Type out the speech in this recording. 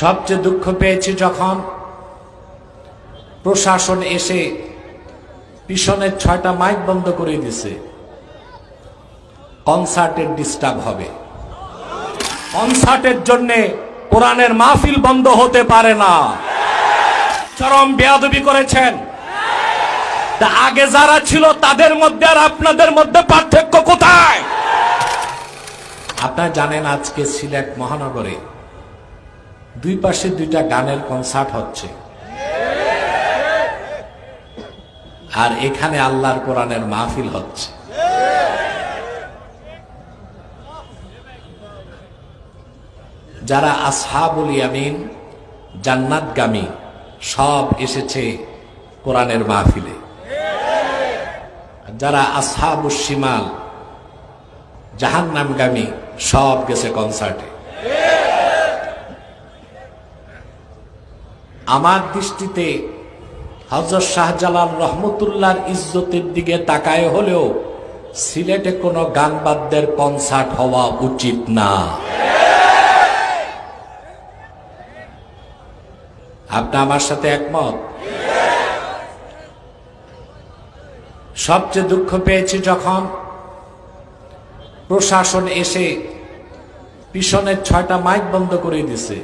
সবচেয়ে দুঃখ পেয়েছি যখন প্রশাসন এসে পিছনের ছয়টা মাইক বন্ধ করে দিছে কনসার্টের ডিস্টার্ব হবে। কনসার্টের জন্য কোরআনের মাহফিল বন্ধ হতে পারে না। চরম বেয়াদবি করেছেন। আগে যারা ছিল, তাদের মধ্যে আর আপনাদের মধ্যে পার্থক্য কোথায়? আপনারা জানেন আজকে সিলেট মহানগরে দুই পাশে দুইটা গানের কনসার্ট হচ্ছে। আর এখানে আল্লাহর কোরআনের মাহফিল হচ্ছে। যারা আসহাবুল ইয়ামিন, জান্নাতগামী, সব এসেছে কোরআনের মাহফিলে। যারা আসহাবুস শিমাল, জাহান্নামগামী, সব গেছে কনসার্টে আমার দৃষ্টিতে হজরত শাহজালাল রহমতুল্লাহর ইজ্জতের দিকে তাকায় হলেও সিলেটে কোনো গান বাদ্যের কনসার্ট হওয়া উচিত না। আপনি আমার সাথে একমত? সবচেয়ে দুঃখ পেয়েছি যখন প্রশাসন এসে পিছনের ছয়টা মাইক বন্ধ করে দিছে